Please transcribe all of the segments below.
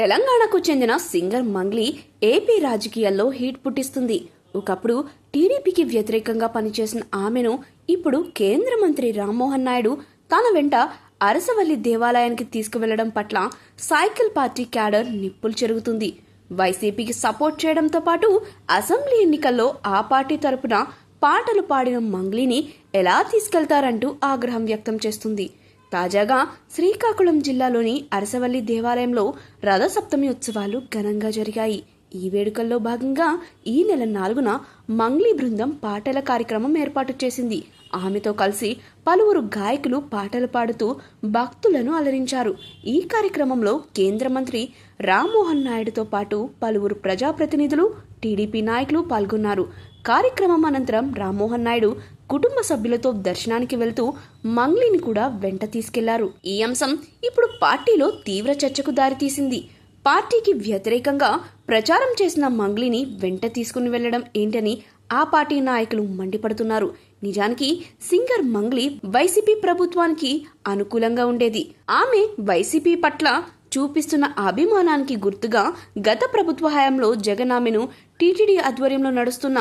తెలంగాణకు చెందిన singer Mangli AP రాజకీయాల్లో హీట్ పుట్టిస్తుంది. ఒకప్పుడు టీడీపీకి వ్యతిరేకంగా పనిచేసిన ఆమెను ఇప్పుడు కేంద్ర మంత్రి రామ్మోహన్ నాయుడు తన వెంట అరసవల్లి దేవాలయానికి తీసుకువెళ్ళడం పట్ల సైకిల్ పార్టీ క్యాడర్ నిప్పులు చెరుగుతుంది. వైసీపీకి సపోర్ట్ చేయడంతో పాటు అసెంబ్లీ ఎన్నికల్లో ఆ పార్టీ తరపున పాటలు పాడిన మంగ్లీని ఎలా తీసుకెళ్తారంటూ ఆగ్రహం వ్యక్తం చేస్తుంది. తాజాగా శ్రీకాకుళం జిల్లాలోని అరసవల్లి దేవాలయంలో రథసప్తమి ఉత్సవాలు ఘనంగా జరిగాయి. ఈ వేడుకల్లో భాగంగా ఈ నెల నాలుగున మంగ్లీ బృందం పాటల కార్యక్రమం ఏర్పాటు చేసింది. ఆమెతో కలిసి పలువురు గాయకులు పాటలు పాడుతూ భక్తులను అలరించారు. ఈ కార్యక్రమంలో కేంద్ర మంత్రి రామ్మోహన్ నాయుడుతో పాటు పలువురు ప్రజాప్రతినిధులు టీడీపీ నాయకులు పాల్గొన్నారు. కార్యక్రమం అనంతరం రామ్మోహన్ నాయుడు కుటుంబ సభ్యులతో దర్శనానికి వెళ్తూ మంగ్లీని కూడా వెంట తీసుకెళ్ళారు. ఈ అంశం ఇప్పుడు పార్టీలో తీవ్ర చర్చకు దారితీసింది. పార్టీకి వ్యతిరేకంగా ప్రచారం చేసిన మంగ్లీని వెంట తీసుకుని వెళ్ళడం ఏంటని ఆ పార్టీ నాయకులు మండిపడుతున్నారు. నిజానికి సింగర్ మంగ్లీ వైసీపీ ప్రభుత్వానికి అనుకూలంగా ఉండేది. ఆమె వైసీపీ పట్ల చూపిస్తున్న అభిమానానికి గుర్తుగా గత ప్రభుత్వ హయాంలో జగన్ ఆమెను టీటీడీ ఆధ్వర్యంలో నడుస్తున్న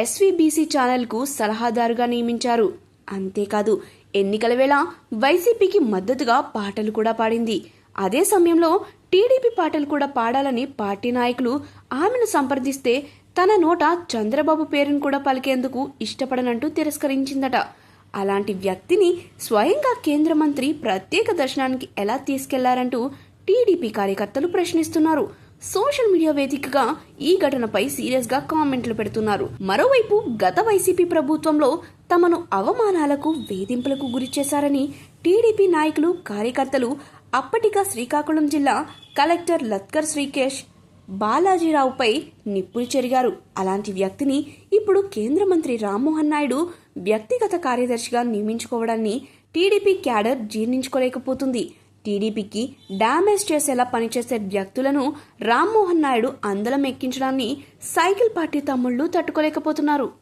ఎస్వీబీసీ ఛానల్కు సలహాదారుగా నియమించారు. అంతేకాదు ఎన్నికల వేళ వైసీపీకి మద్దతుగా పాటలు కూడా పాడింది. అదే సమయంలో టీడీపీ పాటలు కూడా పాడాలని పార్టీ నాయకులు ఆమెను సంప్రదిస్తే తన నోట చంద్రబాబు పేరును కూడా పలికేందుకు ఇష్టపడనంటూ తిరస్కరించిందట. అలాంటి వ్యక్తిని స్వయంగా కేంద్ర మంత్రి ప్రత్యేక దర్శనానికి ఎలా తీసుకెళ్ళారంటూ టీడీపీ కార్యకర్తలు ప్రశ్నిస్తున్నారు. సోషల్ మీడియా వేదికగా ఈ ఘటనపై సీరియస్గా కామెంట్లు పెడుతున్నారు. మరోవైపు గత వైసీపీ ప్రభుత్వంలో తమను అవమానాలకు వేధింపులకు గురి చేశారని టీడీపీ నాయకులు కార్యకర్తలు అప్పటిగా శ్రీకాకుళం జిల్లా కలెక్టర్ లత్కర్ శ్రీకేష్ బాలాజీరావుపై నిప్పులు చెరిగారు. అలాంటి వ్యక్తిని ఇప్పుడు కేంద్ర మంత్రి రామ్మోహన్ నాయుడు వ్యక్తిగత కార్యదర్శిగా నియమించుకోవడాన్ని టీడీపీ క్యాడర్ జీర్ణించుకోలేకపోతుంది. టీడీపీకి డ్యామేజ్ చేసేలా పనిచేసే వ్యక్తులను రామ్మోహన్ నాయుడు అందలం ఎక్కించడాన్ని సైకిల్ పార్టీ తమ్ముళ్ళు తట్టుకోలేకపోతున్నారు.